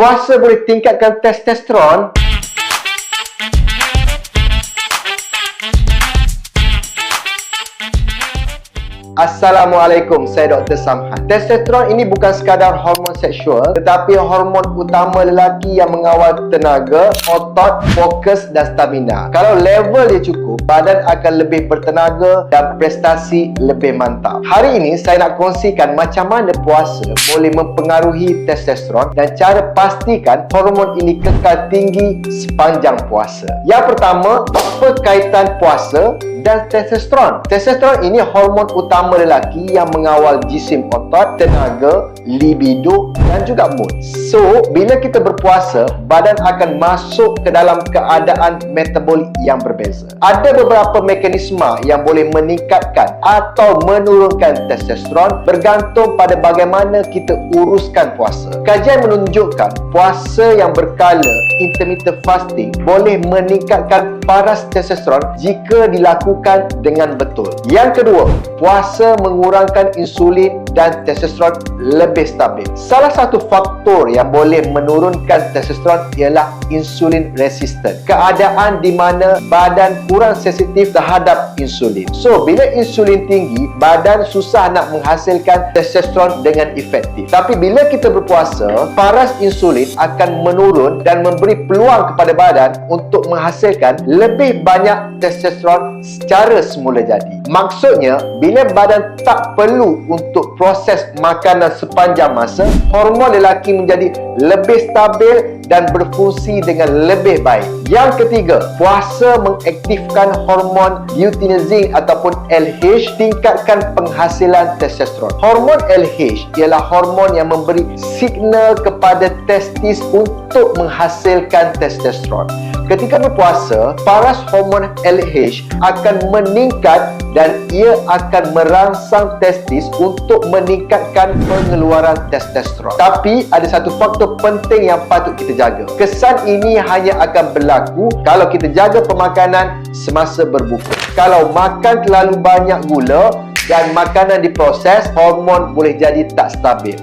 puasa boleh tingkatkan testosteron? Assalamualaikum, saya Dr. Samhan. Testosteron ini bukan sekadar hormon seksual, tetapi hormon utama lelaki yang mengawal tenaga, otot, fokus dan stamina. Kalau level dia cukup, badan akan lebih bertenaga dan prestasi lebih mantap. Hari ini saya nak kongsikan macam mana puasa boleh mempengaruhi testosteron dan cara pastikan hormon ini kekal tinggi sepanjang puasa. Yang pertama, apa kaitan puasa dan testosteron. Testosteron ini hormon utama lelaki yang mengawal jisim otot, tenaga, libido dan juga mood. So, bila kita berpuasa, badan akan masuk ke dalam keadaan metabolik yang berbeza. Ada beberapa mekanisme yang boleh meningkatkan atau menurunkan testosteron bergantung pada bagaimana kita uruskan puasa. Kajian menunjukkan puasa yang berkala intermittent fasting boleh meningkatkan paras testosteron jika dilakukan dengan betul. Yang kedua, puasa mengurangkan insulin dan testosteron lebih stabil. Salah satu faktor yang boleh menurunkan testosteron ialah insulin resistant. Keadaan di mana badan kurang sensitif terhadap insulin. So, bila insulin tinggi, badan susah nak menghasilkan testosteron dengan efektif. Tapi bila kita berpuasa, paras insulin akan menurun dan memberi peluang kepada badan untuk menghasilkan lebih banyak testosteron secara semula jadi. Maksudnya, bila badan tak perlu untuk proses makanan sepanjang masa, hormon lelaki menjadi lebih stabil dan berfungsi dengan lebih baik. Yang ketiga, puasa mengaktifkan hormon luteinizing ataupun LH tingkatkan penghasilan testosteron. Hormon LH ialah hormon yang memberi signal kepada testis untuk menghasilkan testosteron. Ketika berpuasa, paras hormon LH akan meningkat dan ia akan merangsang testis untuk meningkatkan pengeluaran testosteron. Tapi ada satu faktor penting yang patut kita jaga. Kesan ini hanya akan berlaku kalau kita jaga pemakanan semasa berbuka. Kalau makan terlalu banyak gula dan makanan diproses, hormon boleh jadi tak stabil.